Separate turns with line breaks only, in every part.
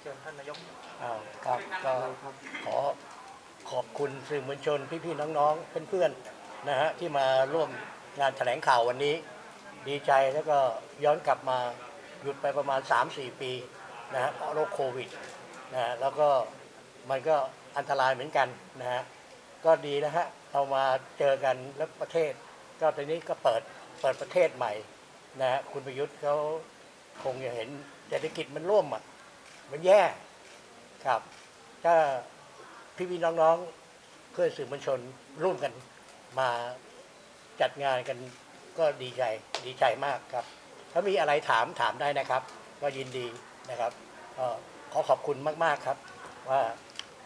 เชิญท่านนายก
อ้าวครับก็ขอขอบคุณสื่อมวลชนพี่ๆน้องๆเพื่อนๆนะฮะที่มาร่วมงานแถลงข่าววันนี้ ดีใจแล้วก็ย้อนกลับมาหยุดไปประมาณ 3-4 ปีนะฮะเพราะโรคโควิดนะฮะแล้วก็มันก็อันตรายเหมือนกันนะฮะก็ดีนะฮะเรามาเจอกันแล้วประเทศ ก็ตอนนี้ก็เปิดเปิดประเทศใหม่นะฮะคุณประยุทธ์เขาคงจะเห็นเศรษฐกิจมันร่วมอะ มันแย่ครับ ถ้าพี่พี่น้องๆ เพื่อนสื่อมวลชนร่วมกันมาจัดงานกันก็ดีใจดีใจมากครับ ถ้ามีอะไรถามถามได้นะครับ ก็ยินดีนะครับขอขอบคุณมากๆครับ ว่า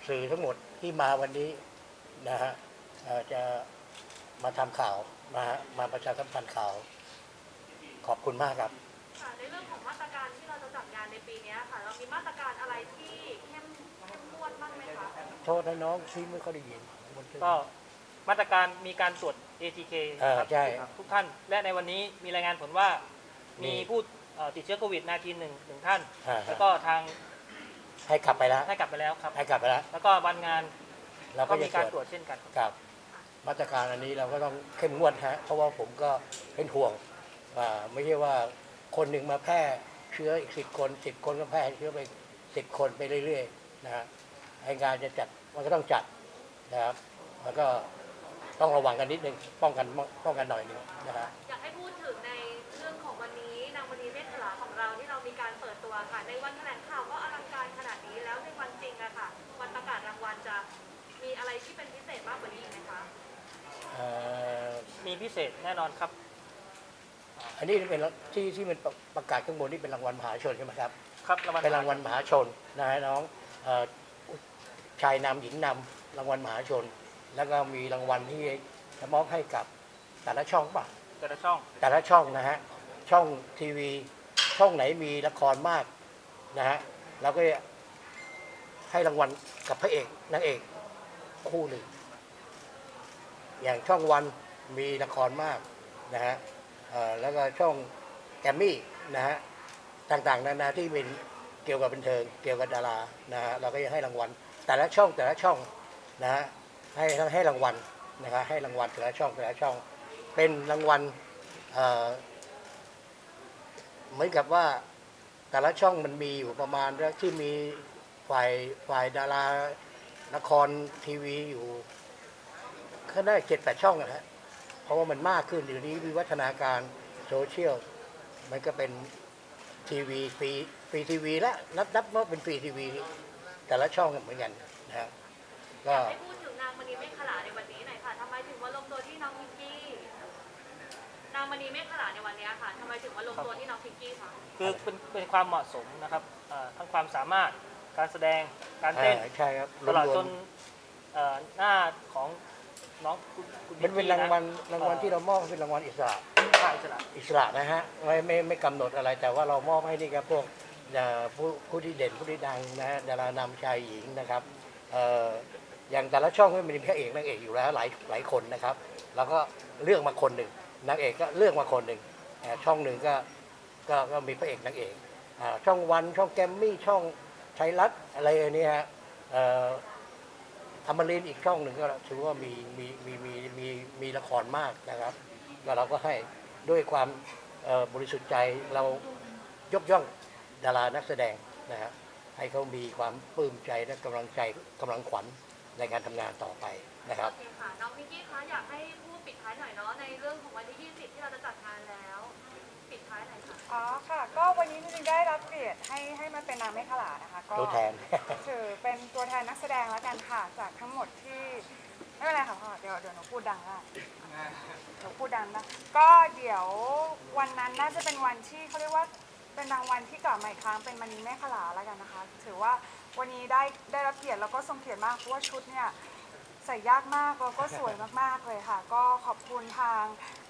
สื่อทั้งหมดที่มาวันนี้นะฮะจะมาทำข่าวมามาประชาสัมพันธ์ข่าว ขอบคุณมากครับ
ค่ะในเรื่องของมาตรการที่เราจะจัดงานในปีเนี้ยค่ะ เรามีมาตรการอะไรที่เข้มเข้มงวดบ้างไหมคะ
โทษนะน้องที่ไม่ค่อยได้ยิน
ก็มาตรการมีการตรวจ ATK
เออ
ครับ
ใช่
ทุกท่าน และในวันนี้มีรายงานผลว่า
มี
มีผู้เอ่อติดเชื้อโควิด -19 หนึ่งหนึ่งท่าน
อ่าฮะ
แล้วก็ทาง
ให้กลับไปแล้ว
ให้กลับไปแล้วครับ
ให้กลับไปแล้ว
แล้วก็วันงาน
เรา
ก็
ก็
มี
จะ
การ
ต
ต
ร
ร
ว
ว
จ
จเช่นกัน
กับมาตรการอันนี้เราก็ต้องเข้มงวดฮะเพราะว่าผมก็เป็นห่วงว่าไม่ใช่ว่า คนหนึ่งมาแพร่เชื้ออีกสิบคนสิบคนก็แพร่เชื้อไปสิบคนไปเรื่อยๆนะฮะไองานจะจัดมันก็ต้องจัดนะครับแล้วก็ต้องระวังกันนิดนึงป้องกันป้องกันหน่อยหนึงนะฮะ
อยากให้พูดถึงในเรื่องของวันนี้นางวันนี้เมฆขลาของเราที่เรามีการเปิดตัวค่ะ ในวันแถลงข่าวก็อลังการขนาดนี้แล้วในวันจริงอะค่ะ วันประกาศรางวัลจะมีอะไรที่เป็นพิเศษมากกว่านี้อีกไหมคะ
เอ่อ
มีพิเศษแน่นอนครับ
อันนี้เป็นที่ที่มันประกาศข้างบนนี่เป็นรางวัลมหาชนใช่ไหมครับ
ครับรางวัล
เป็นรางวัลมหาชนนะฮะน้องเอ่อชายนำหญิงนำรางวัลมหาชน แล้วก็มีรางวัลที่จะมอบให้กับแต่ละช่องป่ะ
แต่ละช่อง
แต่ละช่องนะฮะช่องทีวีช่องไหนมีละครมากนะฮะเราก็จะให้รางวัลกับพระเอกนางเอกคู่หนึ่ง อย่างช่องวันมีละครมากนะฮะเอ่อ แล้วก็ช่องแกมมี่นะฮะต่างๆ นานาที่เป็นเกี่ยวกับบันเทิง เกี่ยวกับดารานะฮะเราก็จะให้รางวัล แต่ละช่องแต่ละช่องนะฮะให้ให้รางวัลนะครับให้รางวัลแต่ละช่องแต่ละช่อง เป็นรางวัลเอ่อเหมือนกับว่าแต่ละช่องมันมีอยู่ประมาณที่มีฝ่ายฝ่ายดาราละครทีวีอยู่ก็ได้เจ็ดแปดช่องนะฮะ ราะว่ามันมากขึ้นเดี๋ยวนี้วิวัฒนาการโซเชียลมันก็เป็นทีวีฟรีฟรีทีวีแล้วนับนับว่าเป็นฟรีทีวี แต่ละช่องเหมือนกันนะฮะก็
ให้พูดถึงนางมณีเมฆขลาในวันนี้หน่อยค่ะทำไมถึงมาลงตัวที่น้องพิงกี้นางมณีเมฆขลาในวันนี้ค่ะทำไมถึงมาลงตัวที่น้องพิงกี้คะ
คือเป็นเป็นความเหมาะสมนะครับเอ่อทั้งความสามารถการแสดงการ
อ่า
เต้น
ใช่ครับ
ตลอด
รว
จ
ม
นเอ่อหน้าของ น้องคุณคุณ
ๆมันเป็นรางวัลรางวัลที่เรามอบให้เป็นรางวัลอิสระ
ค่ายอิสระ
อิสระนะฮะไม่ไม่ไม่กำหนดอะไรแต่ว่าเรามอบให้นี่ครับพวกเอ่อผู้ผู้ที่เด่นผู้ที่ดังนะฮะดารานำชายหญิงนะครับเอ่ออย่างแต่ละช่องก็มีพระเอกนางเอกอยู่แล้วหลายหลายคนนะครับแล้วก็เลือกมาคนหนึ่งนางเอกก็เลือกมาคนหนึ่งเอ่อช่องหนึ่งก็ก็ก็มีพระเอกนางเอกอ่าช่องวันช่องแกรมมี่ช่องไทยรัฐอะไรอันนี้ฮะเอ่อ อมรินอีกช่องหนึ่งก็ถือว่ามีมีมีมีมีมีละครมากนะครับ แล้วเราก็ให้ด้วยความบริสุทธิ์ใจเรายกย่องดารานักแสดงนะฮะให้เขามีความปลื้มใจและกำลังใจกำลังขวัญในการทำงานต่อไปนะครับ
โอเคค่ะน้องพิงกี้คะอยากให้พูดปิดท้ายหน่อยเนาะในเรื่องของวันที่ 20 ที่เราจะจัดงานแล้ว ปิดท้ายหน่อยค่ะ
อ๋อค่ะ ก็วันนี้จริงๆได้รับเกียรติให้ให้มาเป็นนางเมฆขลานะคะ ก็
ตัวแทน
ถือเป็นตัวแทนนักแสดงแล้วกันค่ะ จากทั้งหมดที่ไม่เป็นไรค่ะพ่อเดี๋ยวเดี๋ยวหนูพูดดังได้หนูพูดดังนะก็เดี๋ยววันนั้นน่าจะเป็นวันที่เขาเรียกว่าเป็นรางวัลที่กลับมาอีกครั้งเป็นมณีเมฆขลาแล้วกันนะคะ ถือว่าวันนี้ได้ได้รับเกียรติแล้วก็ทรงเกียรติมากเพราะว่าชุดเนี่ย ใส่ยากมากแล้วก็สวยมากๆเลยค่ะ ก็ขอบคุณทาง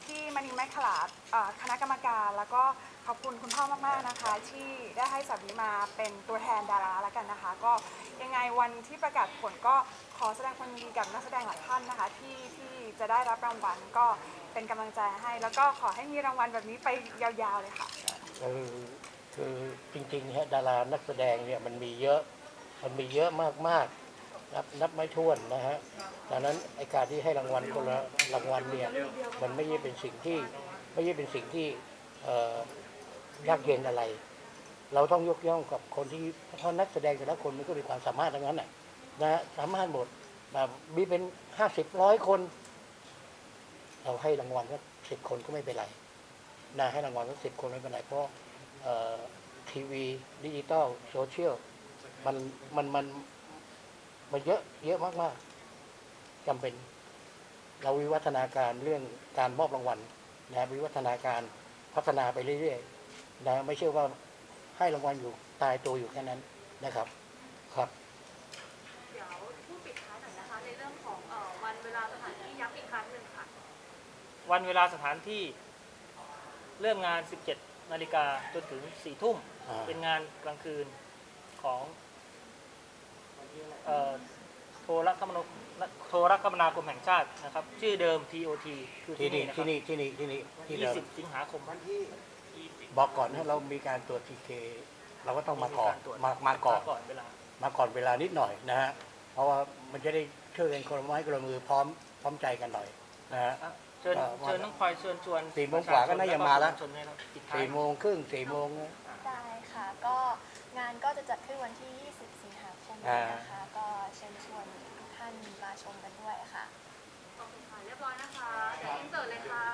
ที่มณีแมคขลาดอ่อคณะกรรมการ แล้วก็ขอบคุณคุณพ่อมากๆนะคะ ที่ได้ให้สามีมาเป็นตัวแทนดาราแล้วกันนะคะ ก็ยังไงวันที่ประกาศผลก็ขอแสดงความยินดีกับนักแสดงหลายท่านนะคะ ที่ที่จะได้รับรางวัลก็เป็นกำลังใจให้ แล้วก็ขอให้มีรางวัลแบบนี้ไปยาวๆเลยค่ะ
เออคือจริงๆฮะดารานักแสดงเนี่ยมันมีเยอะ มันมีเยอะมากๆ นับนับไม่ถ้วนนะฮะดังนั้นไอการที่ให้รางวัลคนละรางวัลเนี่ยมันไม่ใช่เป็นสิ่งที่ไม่ใช่เป็นสิ่งที่ยากเย็นอะไร เราต้องยกย่องกับคนที่เพราะนักแสดงแต่ละคนมันก็มีความสามารถทั้งนั้นน่ะนะสามารถหมดแบบมีเป็นห้าสิบร้อยคน เราให้รางวัลก็สิบคนก็ไม่เป็นไรนะให้รางวัลก็สิบคนไม่เป็นไรเพราะเอ่อทีวีดิจิตอลโซเชียลมันมันมัน มันเยอะเยอะมากๆจำเป็น เราวิวัฒนาการเรื่องการมอบรางวัลนะวิวัฒนาการพัฒนาไปเรื่อยๆนะไม่ใช่ว่าให้รางวัลอยู่ตายตัวอยู่แค่นั้นนะครับ ครับ
เดี๋ยวพูดปิดท้ายหน่อยนะคะในเรื่องของเอ่อวันเวลาสถานที่ย้ำอีกครั้งหนึ่งค่ะ
วันเวลาสถานที่เริ่มงาน 17นาฬิกาจนถึง4ทุ่ม
อ่า
เป็นงานกลางคืนของเอ่อโทร คมนาโทรคมนาคมแห่งชาตินะครับ ชื่อเดิม TOT คือ
ที่
ที่
นี่
นี่นะค
ที่
รับ
นี่ที่นี่ที่นี่ที่เดิม
20 สิงหาคม
บอกก่อนถ้าเรามีการตรวจทีเคเราก็ต้องมาก่อน
รตรวจ
มามาก่อน
ก่อนเวลา
มาก่อนเวลานิดหน่อยนะฮะ เพราะว่ามันจะได้ช่วยกันคนละไม้คนละมือพร้อมพร้อมใจกันหน่อยนะฮะ
อะเชิญ
อ่า
เชิญน้องพลอยเชิญชวน
สี่โมงกว่าก็น่าจะมาแล้ว
ประชชนให้เราปิดท้าย
สี่โมงครึ่งสี่โมง
ได้ค่ะ ก็งานก็จะจัดขึ้นวันที่ 20 สิงหาคม
อ่า
นี้นะคะ ก็เชิญชวนทุก ท่านมาชมกันด้วยค่ะ
ขอบคุณค่ะ เรียบร้อยนะคะ เดี๋ยวอินเสิร์ตเลยค่ะ